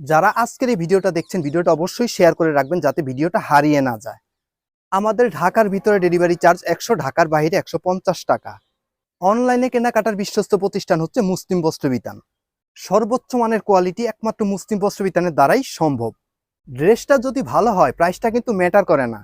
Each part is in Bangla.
যারা আজকের এই ভিডিওটা দেখছেন, ভিডিওটা অবশ্যই শেয়ার করে রাখবেন যাতে ভিডিওটা হারিয়ে না যায়। আমাদের ঢাকার ভিতরে ডেলিভারি চার্জ একশো, ঢাকার বাইরে একশো পঞ্চাশ টাকা। অনলাইনে কেনাকাটার বিশ্বস্ত প্রতিষ্ঠান হচ্ছে মুসলিম বস্ত্রবিতান সর্বোচ্চ মানের কোয়ালিটি একমাত্র মুসলিম বস্ত্রবিতানের দ্বারাই সম্ভব। ড্রেসটা যদি ভালো হয় প্রাইসটা কিন্তু ম্যাটার করে না।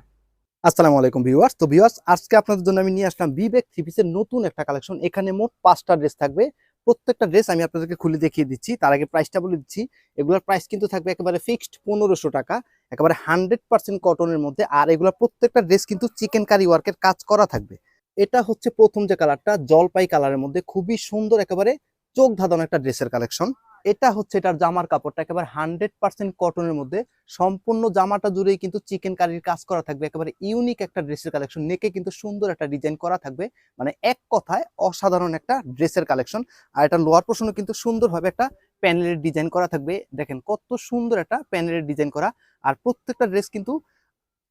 আসসালামু আলাইকুম ভিউয়ার্স তো ভিউয়ার্স আজকে আপনাদের জন্য আমি নিয়ে আসলাম বিবেক থ্রি পিসের নতুন একটা কালেকশন এখানে মোট পাঁচটা ড্রেস থাকবে। প্রত্যেকটা ড্রেস আমি আপনাদেরকে খুলে দেখিয়ে দিচ্ছি। তার আগে প্রাইসটা বলে দিচ্ছি। এগুলোর প্রাইস কিন্তু থাকবে একেবারে ফিক্সড পনেরোশো টাকা, একেবারে হান্ড্রেড পার্সেন্ট কটনের মধ্যে। আর এগুলোর প্রত্যেকটা ড্রেস কিন্তু চিকেন কারি ওয়ার্কের কাজ করা থাকবে। এটা হচ্ছে প্রথম যে কালারটা জলপাই কালারের মধ্যে। খুবই সুন্দর একেবারে চোখ ধাঁধানো একটা ড্রেসের কালেকশন এটা হচ্ছে এটার জামার কাপড়টা একেবারে হান্ড্রেড পার্সেন্ট কটনের মধ্যে। সম্পূর্ণ জামাটা জুড়েই কিন্তু চিকেন কারির কাজ করা থাকবে, একেবারে ইউনিক একটা ড্রেসের কালেকশন নেকে কিন্তু সুন্দর একটা ডিজাইন করা থাকবে। মানে এক কথায় অসাধারণ একটা ড্রেসের কালেকশন আর এটা লোয়ার পোর্শনও কিন্তু সুন্দরভাবে একটা প্যানেলের ডিজাইন করা থাকবে। দেখেন কত সুন্দর একটা প্যানেলের ডিজাইন করা। আর প্রত্যেকটা ড্রেস কিন্তু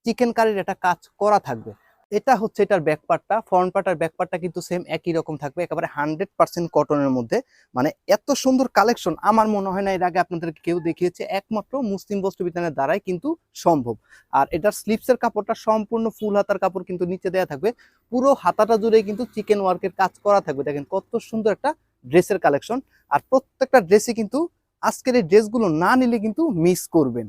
চিকেন কারির একটা কাজ করা থাকবে। এটা হচ্ছে এটার ব্যাক পার্টটা ফ্রন্ট পার্ট আর ব্যাক পার্টটা কিন্তু সেম একই রকম থাকবে, একেবারে হান্ড্রেড পার্সেন্ট কটনের মধ্যে। মানে এত সুন্দর কালেকশন আমার মনে হয় না এর আগে আপনাদেরকে কেউ দেখিয়েছে, একমাত্র মুসলিম বস্ত্র বিতানের দ্বারাই কিন্তু সম্ভব। আর এটার স্লিপসের কাপড়টা সম্পূর্ণ ফুল হাতার কাপড় কিন্তু নিচে দেওয়া থাকবে। পুরো হাতাটা জুড়ে কিন্তু চিকেন ওয়ার্কের কাজ করা থাকবে। দেখেন কত সুন্দর একটা ড্রেসের কালেকশন আর প্রত্যেকটা ড্রেসে কিন্তু আজকের এই ড্রেসগুলো না নিলে কিন্তু মিস করবেন।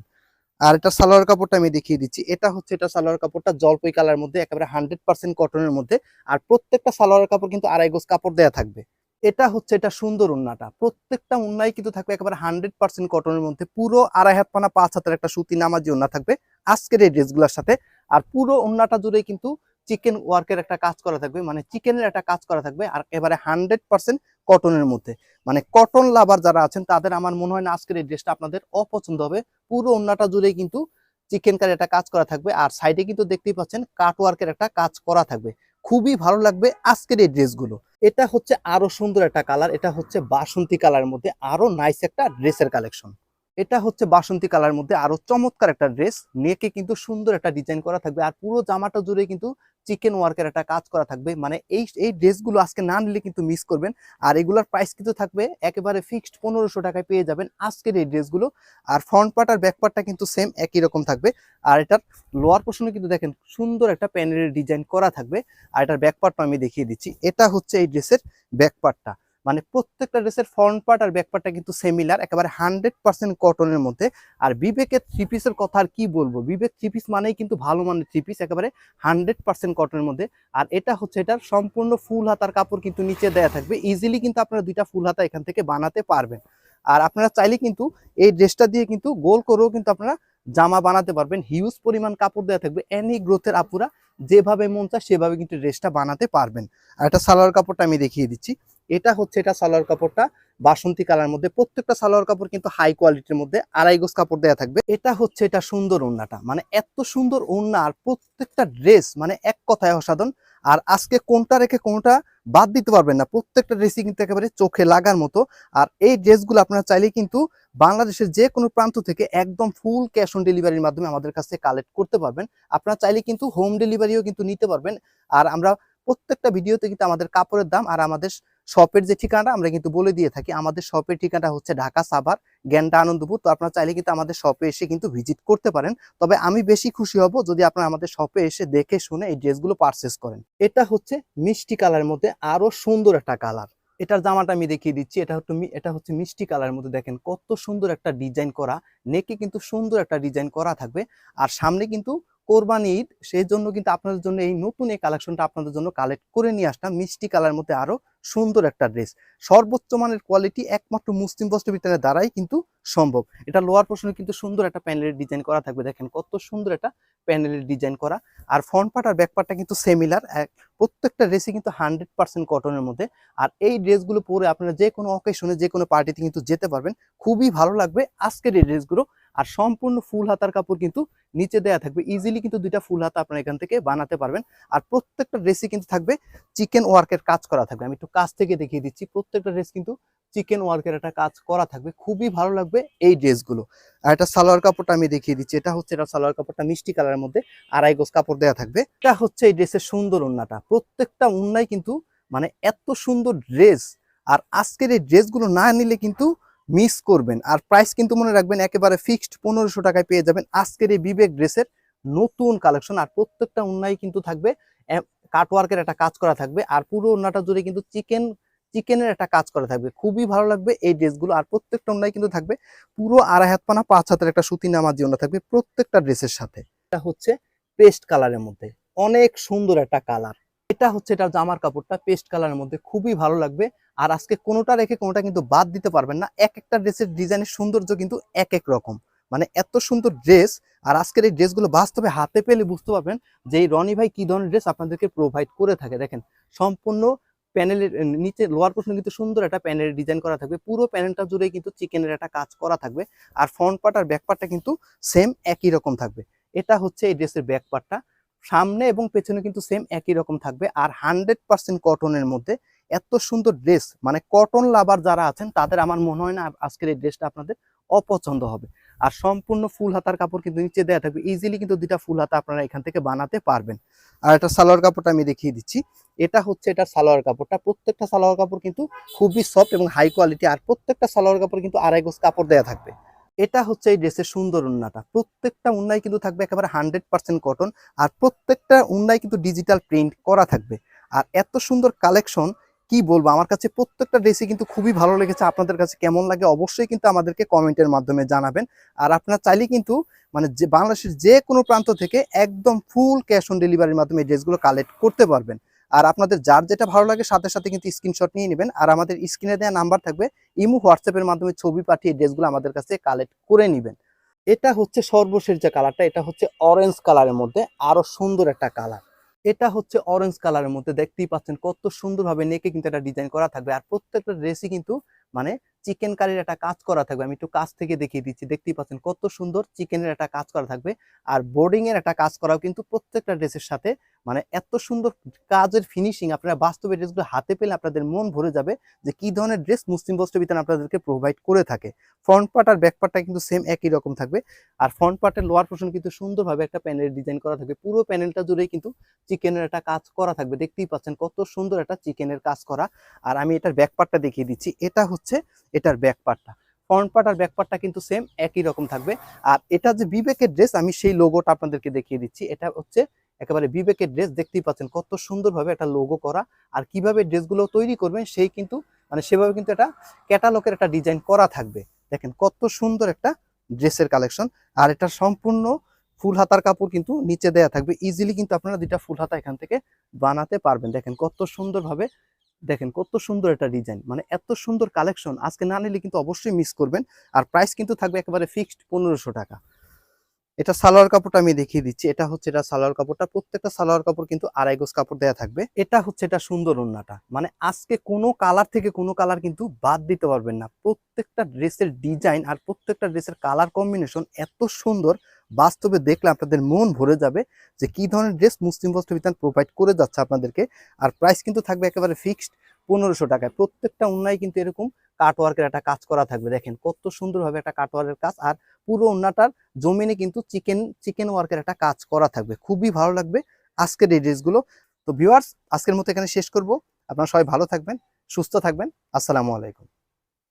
আর এটা সালোয়ার কাপড়টা আমি দেখিয়ে দিচ্ছি। এটা হচ্ছে এটা সালোয়ার কাপড়টা জলপাই কালার মধ্যে, একেবারে হান্ড্রেড পার্সেন্ট কটনের মধ্যে। আর প্রত্যেকটা সালোয়ার কাপড় কিন্তু আড়াই গোজ কাপড় দেওয়া থাকবে। এটা হচ্ছে এটা সুন্দর উন্নাটা। প্রত্যেকটা উন্নাই কিন্তু থাকবে একেবারে হান্ড্রেড পার্সেন্ট কটনের মধ্যে। পুরো আড়াই হাত পানা, পাঁচ হাতের একটা সুতি নামাজি উন্না থাকবে। আজকের এই ড্রেসগুলোর সাথে। আর পুরো উন্নাটা জুড়ে কিন্তু চিকেন ওয়ার্কের একটা কাজ করা থাকবে। মানে চিকেনের একটা কাজ করা থাকবে। আর এবারে হান্ড্রেড পার্সেন্ট কটনের মধ্যে। মানে কটন লাভার যারা আছেন, তাদের আমার মনে হয় না আজকের এই ড্রেসটা আপনাদের অপছন্দ হবে। পুরো অন্যটা জুড়ে কিন্তু চিকেন কারি একটা কাজ করা থাকবে। আর সাইডে কিন্তু দেখতেই পাচ্ছেন কাট ওয়ার্কের একটা কাজ করা থাকবে। খুবই ভালো লাগবে আজকের এই ড্রেসগুলো এটা হচ্ছে আরও সুন্দর একটা কালার এটা হচ্ছে বাসন্তী কালারের মধ্যে আরও নাইস একটা ড্রেসের কালেকশন এটা হচ্ছে বাসন্তী কালার মধ্যে আরও চমৎকার একটা ড্রেস। নেকে কিন্তু সুন্দর একটা ডিজাইন করা থাকবে আর পুরো জামাটা জুড়ে কিন্তু চিকেন ওয়ার্কের একটা কাজ করা থাকবে। মানে এই এই ড্রেসগুলো আজকে না নিলে কিন্তু মিস করবেন। আর এগুলোর প্রাইস কিন্তু থাকবে একেবারে ফিক্সড পনেরোশো টাকায় পেয়ে যাবেন আজকের এই ড্রেসগুলো। আর ফ্রন্ট পার্ট আর ব্যাক পার্টটা কিন্তু সেম একই রকম থাকবে। আর এটার লোয়ার পোর্শনে কিন্তু দেখেন সুন্দর একটা প্যানেলের ডিজাইন করা থাকবে। আর এটার ব্যাক পার্টটা আমি দেখিয়ে দিচ্ছি। এটা হচ্ছে এই ড্রেসের ব্যাক পার্টটা মানে প্রত্যেকটা ড্রেসের ফ্রন্ট পার্ট আর ব্যাক পার্টটা কিন্তু সেমিলার একেবারে হান্ড্রেড পার্সেন্ট কটনের মধ্যে। আর বিবেকের থ্রি পিসের কথা আর কি বলব? বিবেক থ্রি পিস মানেই কিন্তু ভালো মানের থ্রি পিস একেবারে হান্ড্রেড পার্সেন্ট কটনের মধ্যে। আর এটা হচ্ছে এটার সম্পূর্ণ ফুল হাতার কাপড় কিন্তু নিচে দেয়া থাকবে। ইজিলি কিন্তু আপনারা দুইটা ফুল হাতা এখান থেকে বানাতে পারবেন। আর আপনারা চাইলে কিন্তু এই ড্রেসটা দিয়ে কিন্তু গোল করেও কিন্তু আপনারা জামা বানাতে পারবেন। হিউজ পরিমাণ কাপড় দেওয়া থাকবে। এনি গ্রোথের আপুরা যেভাবে মন চায় সেভাবে কিন্তু ড্রেসটা বানাতে পারবেন। আর এটা সালোয়ার কাপড়টা আমি দেখিয়ে দিচ্ছি। এটা হচ্ছে এটা সালোয়ার কাপড়টা। বাসন্তী কালার মধ্যে প্রত্যেকটা সালোয়ার কাপড় কিন্তু হাই কোয়ালিটির মধ্যে আড়াই গোজ কাপড় দেওয়া থাকবে। এটা হচ্ছে এটা সুন্দর ওড়নাটা। মানে এত সুন্দর ওড়না আর প্রত্যেকটা ড্রেস মানে এক কথায় অসাধারণ। আর আজকে কোনটা রেখে কোনটা বাদ দিতে পারবেন না। প্রত্যেকটা ড্রেসই কিন্তু একেবারে চোখে লাগার মতো। আর এই ড্রেসগুলো আপনারা চাইলে কিন্তু বাংলাদেশের যে কোনো প্রান্ত থেকে একদম ফুল ক্যাশ অন ডেলিভারির মাধ্যমে আমাদের কাছে কালেক্ট করতে পারবেন। আপনারা চাইলে কিন্তু হোম ডেলিভারিও কিন্তু নিতে পারবেন। আর আমরা প্রত্যেকটা ভিডিওতে কিন্তু আমাদের কাপড়ের দাম আর আমাদের শপের যে ঠিকানাটা আমরা কিন্তু বলে দিয়ে থাকি, আমাদের শপের ঠিকানা হচ্ছে ঢাকা সাভার জ্ঞানটা আনন্দপুর। তো আপনারা চাইলে কিন্তু আমাদের শপে এসে কিন্তু ভিজিট করতে পারেন। তবে আমি বেশি খুশি হব যদি আপনারা আমাদের শপে এসে দেখে শুনে এই ড্রেসগুলো পারচেস করেন। এটা হচ্ছে মিষ্টি কালারের মধ্যে আরও সুন্দর একটা কালার। এটার জামাটা আমি দেখিয়ে দিচ্ছি। এটা হচ্ছে এটা হচ্ছে মিষ্টি কালারের মধ্যে দেখেন কত সুন্দর একটা ডিজাইন করা, নেকে কিন্তু সুন্দর একটা ডিজাইন করা থাকবে। আর সামনে কিন্তু কোরবানি ঈদ সেই জন্য কিন্তু আপনাদের জন্য এই নতুন এই কালেকশনটা আপনাদের জন্য কালেক্ট করে নিয়ে আসলাম। মিষ্টি কালার মধ্যে আরও সুন্দর একটা ড্রেস সর্বোচ্চ মানের কোয়ালিটি একমাত্র মুসলিম বস্ত্র বিতানের দ্বারাই কিন্তু সম্ভব। এটা লোয়ার পোর্শনে কিন্তু সুন্দর একটা প্যানেলের ডিজাইন করা থাকবে। দেখেন কত সুন্দর একটা প্যানেলের ডিজাইন করা। আর ফ্রন্ট পার্ট আর ব্যাক পার্টটা কিন্তু সেমিলার প্রত্যেকটা ড্রেসই কিন্তু হান্ড্রেড পার্সেন্ট কটনের মধ্যে। আর এই ড্রেসগুলো পরে আপনারা যে কোনো অকেশনে যে কোনো পার্টিতে কিন্তু যেতে পারবেন। খুবই ভালো লাগবে। আজকের এই ড্রেসগুলো আর সম্পূর্ণ ফুল হাতার কাপড় কিন্তু নিচে দেয়া থাকবে। ইজিলি কিন্তু দুইটা ফুল হাতা আপনারা এখান থেকে বানাতে পারবেন। আর প্রত্যেকটা ড্রেসই কিন্তু থাকবে চিকেন ওয়ার্কের কাজ করা থাকবে। আমি একটু কাছ থেকে দেখিয়ে দিচ্ছি, প্রত্যেকটা ড্রেস কিন্তু চিকেন ওয়ার্কের একটা কাজ করা থাকবে। খুবই ভালো লাগবে এই ড্রেসগুলো আর এটা সালোয়ার কাপড়টা আমি দেখিয়ে দিচ্ছি। এটা হচ্ছে এটা সালোয়ার কাপড়টা মিষ্টি কালারের মধ্যে আড়াই গোজ কাপড় দেওয়া থাকবে। এটা হচ্ছে এই ড্রেসের সুন্দর উন্নাটা। প্রত্যেকটা উন্নাই কিন্তু মানে এত সুন্দর ড্রেস আর আজকের এই ড্রেসগুলো না নিলে কিন্তু মিস করবেন। আর প্রাইস কিন্তু মনে রাখবেন একেবারে ফিক্সড পনেরোশো টাকায় পেয়ে যাবেন। আজকের এই বিবেক ড্রেসের নতুন কালেকশন আর প্রত্যেকটা উন্নয় কিন্তু থাকবে। কাটওয়ার্কের একটা কাজ করা থাকবে। আর পুরো ওন্নাটা জুড়ে কিন্তু চিকেন, চিকেনের একটা কাজ করা থাকবে। খুবই ভালো লাগবে এই ড্রেসগুলো। আর প্রত্যেকটা ওন্নায় কিন্তু থাকবে। পুরো আড়াই হাত পানা, পাঁচ হাতের একটা সুতি নামাজি ওন্না থাকবে প্রত্যেকটা ড্রেসের সাথে। এটা হচ্ছে পেস্ট কালারের মধ্যে। অনেক সুন্দর একটা কালার এটা হচ্ছে এটা জামার কাপড়টা পেস্ট কালারের মধ্যে খুবই ভালো লাগবে। আর আজকে কোনোটা রেখে কোনোটা কিন্তু বাদ দিতে পারবেন না। এক একটা ড্রেসের ডিজাইনের সৌন্দর্য কিন্তু এক এক রকম। মানে এত সুন্দর ড্রেস আর আজকের এই ড্রেসগুলো বাস্তবে হাতে পেলে বুঝতে পারবেন যে এই রনি ভাই কি ধরনের ড্রেস আপনাদেরকে প্রোভাইড করে থাকে। দেখেন, সম্পূর্ণ প্যানেলের নিচে লোয়ার পোর্শনে কিন্তু সুন্দর একটা প্যানেলের ডিজাইন করা থাকবে। পুরো প্যানেলটা জুড়ে কিন্তু চিকেনের একটা কাজ করা থাকবে। আর ফ্রন্ট পার্ট আর ব্যাক পার্টটা কিন্তু সেম একই রকম থাকবে। এটা হচ্ছে এই ড্রেসের ব্যাক পার্টটা সামনে এবং পেছনে কিন্তু সেম একই রকম থাকবে। আর হান্ড্রেড পার্সেন্ট কটনের মধ্যে এত সুন্দর ড্রেস মানে কটন লাভার যারা আছেন, তাদের আমার মনে হয় না আজকের এই ড্রেসটা আপনাদের অপছন্দ হবে। আর সম্পূর্ণ ফুল হাতার কাপড় কিন্তু নিচে দেওয়া থাকবে। ইজিলি কিন্তু দুটা ফুল হাতা আপনারা এখান থেকে বানাতে পারবেন। আর এটা সালোয়ার কাপড়টা আমি দেখিয়ে দিচ্ছি। এটা হচ্ছে এটা সালোয়ার কাপড়টা। প্রত্যেকটা সালোয়ার কাপড় কিন্তু খুবই সফট এবং হাই কোয়ালিটি আর প্রত্যেকটা সালোয়ার কাপড় কিন্তু আড়াই গোজ কাপড় দেওয়া থাকবে। এটা হচ্ছে এই ড্রেসের সুন্দর উন্নাটা। প্রত্যেকটা উন্নায় কিন্তু থাকবে একেবারে হান্ড্রেড পার্সেন্ট কটন আর প্রত্যেকটা উন্নায় কিন্তু ডিজিটাল প্রিন্ট করা থাকবে। আর এত সুন্দর কালেকশন কি বলব? আমার কাছে প্রত্যেকটা ড্রেসই কিন্তু খুবই ভালো লেগেছে। আপনাদের কাছে কেমন লাগে অবশ্যই কিন্তু আমাদেরকে কমেন্টের মাধ্যমে জানাবেন। আর আপনারা চাইলে কিন্তু মানে যে বাংলাদেশের যে কোনো প্রান্ত থেকে একদম ফুল ক্যাশ অন ডেলিভারির মাধ্যমে এই ড্রেসগুলো কালেক্ট করতে পারবেন। আর আপনাদের যার যেটা ভালো লাগে সাথে সাথে কিন্তু স্ক্রিনশট নিয়ে নেবেন। আর আমাদের স্ক্রিনে দেওয়া নাম্বার থাকবে, ইমু হোয়াটসঅ্যাপের মাধ্যমে ছবি পাঠিয়ে ড্রেসগুলো আমাদের কাছে কালেক্ট করে নেবেন। এটা হচ্ছে সর্বশেষ যে কালারটা এটা হচ্ছে অরেঞ্জ কালারের মধ্যে আরও সুন্দর একটা কালার এটা হচ্ছে অরেঞ্জ কালারের মধ্যে দেখতেই পাচ্ছেন কত সুন্দরভাবে নেকে কিন্তু একটা ডিজাইন করা থাকবে। আর প্রত্যেকটা ড্রেসই কিন্তু মানে চিকেন কারির একটা কাজ করা থাকবে। আমি একটু কাছ থেকে দেখিয়ে দিচ্ছি, দেখতেই পাচ্ছেন কত সুন্দর চিকেনের একটা কাজ করা থাকবে। আর বোর্ডিংয়ের একটা কাজ করাও কিন্তু প্রত্যেকটা ড্রেসের সাথে মানে এত সুন্দর কাজের ফিনিশিং আপনারা বাস্তবে ড্রেসগুলো হাতে পেলে আপনাদের মন ভরে যাবে যে কি ধরনের ড্রেস মুসলিম বস্ত্র বিতান আপনাদেরকে প্রোভাইড করে থাকে। ফ্রন্ট পার্ট আর ব্যাক পার্টটা কিন্তু সেম একই রকম থাকবে। আর ফ্রন্ট পার্টের লোয়ার পোর্শন কিন্তু সুন্দরভাবে একটা প্যানেল ডিজাইন করা থাকবে। পুরো প্যানেলটা জুড়েই কিন্তু চিকেনের একটা কাজ করা থাকবে। দেখতেই পাচ্ছেন কত সুন্দর একটা চিকেনের কাজ করা। আর আমি এটার ব্যাক পার্টটা দেখিয়ে দিচ্ছি। এটা হচ্ছে এটার ব্যাক পার্টটা ফ্রন্ট পার্ট আর ব্যাক পার্টটা কিন্তু সেম একই রকম থাকবে। আর এটা যে বিবেকের ড্রেস আমি সেই লোগোটা আপনাদেরকে দেখিয়ে দিচ্ছি। এটা হচ্ছে একেবারে বিবেকের ড্রেস দেখতেই পাচ্ছেন কত সুন্দরভাবে একটা লোগো করা আর কীভাবে ড্রেসগুলো তৈরি করবেন সেই কিন্তু মানে সেভাবে কিন্তু এটা ক্যাটালগের একটা ডিজাইন করা থাকবে। দেখেন কত সুন্দর একটা ড্রেসের কালেকশন আর এটা সম্পূর্ণ ফুল হাতার কাপড় কিন্তু নিচে দেয়া থাকবে। ইজিলি কিন্তু আপনারা দুইটা ফুল হাতা এখান থেকে বানাতে পারবেন। দেখেন কত সুন্দরভাবে, দেখেন কত সুন্দর একটা ডিজাইন মানে এত সুন্দর কালেকশন আজকে না নিলে কিন্তু অবশ্যই মিস করবেন। আর প্রাইস কিন্তু থাকবে একেবারে ফিক্সড পনেরোশো টাকা। এটা সালোয়ার কাপড়টা আমি দেখিয়ে দিচ্ছি। এটা হচ্ছে এটা সালোয়ার কাপড়টা। প্রত্যেকটা সালোয়ার কাপড় কিন্তু আড়াই গোজ কাপড় দেওয়া থাকবে। এটা হচ্ছে এটা সুন্দর ওন্নাটা মানে আজকে কোনো কালার থেকে কোনো কালার কিন্তু বাদ দিতে পারবেন না। প্রত্যেকটা ড্রেসের ডিজাইন আর প্রত্যেকটা ড্রেসের কালার কম্বিনেশন এত সুন্দর, বাস্তবে দেখলে আপনাদের মন ভরে যাবে যে কি ধরনের ড্রেস মুসলিম বস্ত্র বিধান প্রোভাইড করে যাচ্ছে আপনাদেরকে। আর প্রাইস কিন্তু থাকবে একেবারে ফিক্সড পনেরোশো টাকায়। প্রত্যেকটা উন্নায় কিন্তু এরকম কাটওয়ার্কের একটা কাজ করা থাকবে। দেখেন কত সুন্দরভাবে একটা কাটওয়ার্কের কাজ আর পুরো উন্নাটার জমিনে কিন্তু চিকেন চিকেন ওয়ার্কের একটা কাজ করা থাকবে। খুবই ভালো লাগবে আজকের এই ড্রেসগুলো তো ভিউয়ার্স আজকের মতো এখানে শেষ করব। আপনারা সবাই ভালো থাকবেন, সুস্থ থাকবেন। আসসালামু আলাইকুম।